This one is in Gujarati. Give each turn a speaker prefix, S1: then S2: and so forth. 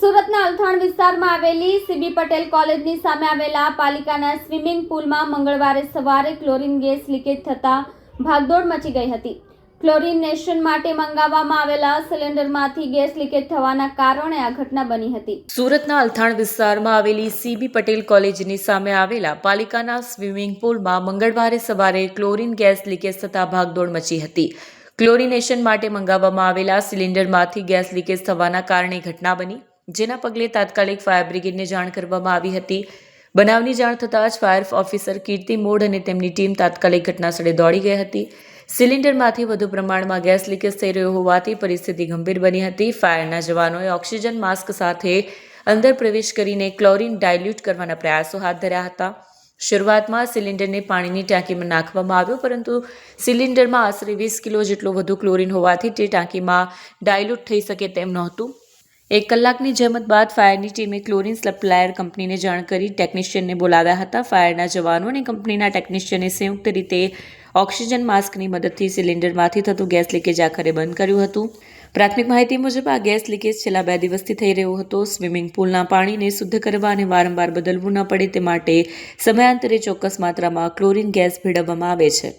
S1: સુરતના અલથાણ વિસ્તારમાં આવેલી સીબી પટેલ કોલેજની સામે આવેલા પાલિકાના સ્વિમિંગ પુલમાં મંગળવારે સવારે ક્લોરીન ગેસ લીકેજ થતા ભાગદોડ મચી ગઈ હતી. ક્લોરિનેશન માટે મંગાવવામાં આવેલા સિલિન્ડરમાંથી ગેસ લીકેજ થવાના કારણે આ ઘટના બની હતી.
S2: સુરતના અલથાણ વિસ્તારમાં આવેલી સીબી પટેલ કોલેજની સામે આવેલા પાલિકાના સ્વિમિંગ પુલમાં મંગળવારે સવારે ક્લોરીન ગેસ લીકેજ થતાં ભાગદોડ મચી હતી. ક્લોરિનેશન માટે મંગાવવામાં આવેલા સિલિન્ડરમાંથી ગેસ લીકેજ થવાના કારણે ઘટના બની. જેના પગલે તાત્કાલિક ફાયર બ્રિગેડને જાણ કરવામાં આવી હતી. બનાવની જાણ થતાં જ ફાયર ઓફિસર કીર્તિ મોડ અને તેમની ટીમ તાત્કાલિક ઘટનાસ્થળે દોડી ગઈ હતી. સિલિન્ડરમાંથી વધુ પ્રમાણમાં ગેસ લીકેજ થઈ રહ્યો હોવાથી પરિસ્થિતિ ગંભીર બની હતી. ફાયરના જવાનોએ ઓક્સિજન માસ્ક સાથે અંદર પ્રવેશ કરીને ક્લોરીન ડાયલ્યુટ કરવાના પ્રયાસો હાથ ધર્યા હતા. શરૂઆતમાં સિલિન્ડરને પાણીની ટાંકીમાં નાખવામાં આવ્યો, પરંતુ સિલિન્ડરમાં આશરે વીસ કિલો જેટલો વધુ ક્લોરીન હોવાથી તે ટાંકીમાં ડાયલ્યુટ થઈ શકે તેમ નહોતું. એક કલાકની જહેમત બાદ ફાયરની ટીમે ક્લોરિન સપ્લાયર કંપનીને જાણ કરી ટેકનિશિયનને બોલાવ્યા હતા. ફાયરના જવાનો અને કંપનીના ટેકનિશિયને સંયુક્ત રીતે ઓક્સિજન માસ્કની મદદથી સિલિન્ડરમાંથી થતું ગેસ લીકેજ આખરે બંધ કર્યું હતું. પ્રાથમિક માહિતી મુજબ આ ગેસ લીકેજ છેલ્લા બે દિવસથી થઈ રહ્યો હતો. સ્વિમિંગ પુલના પાણીને શુદ્ધ કરવા અને વારંવાર બદલવું ન પડે તે માટે સમયાંતરે ચોક્કસ માત્રામાં ક્લોરીન ગેસ ભેળવવામાં આવે છે.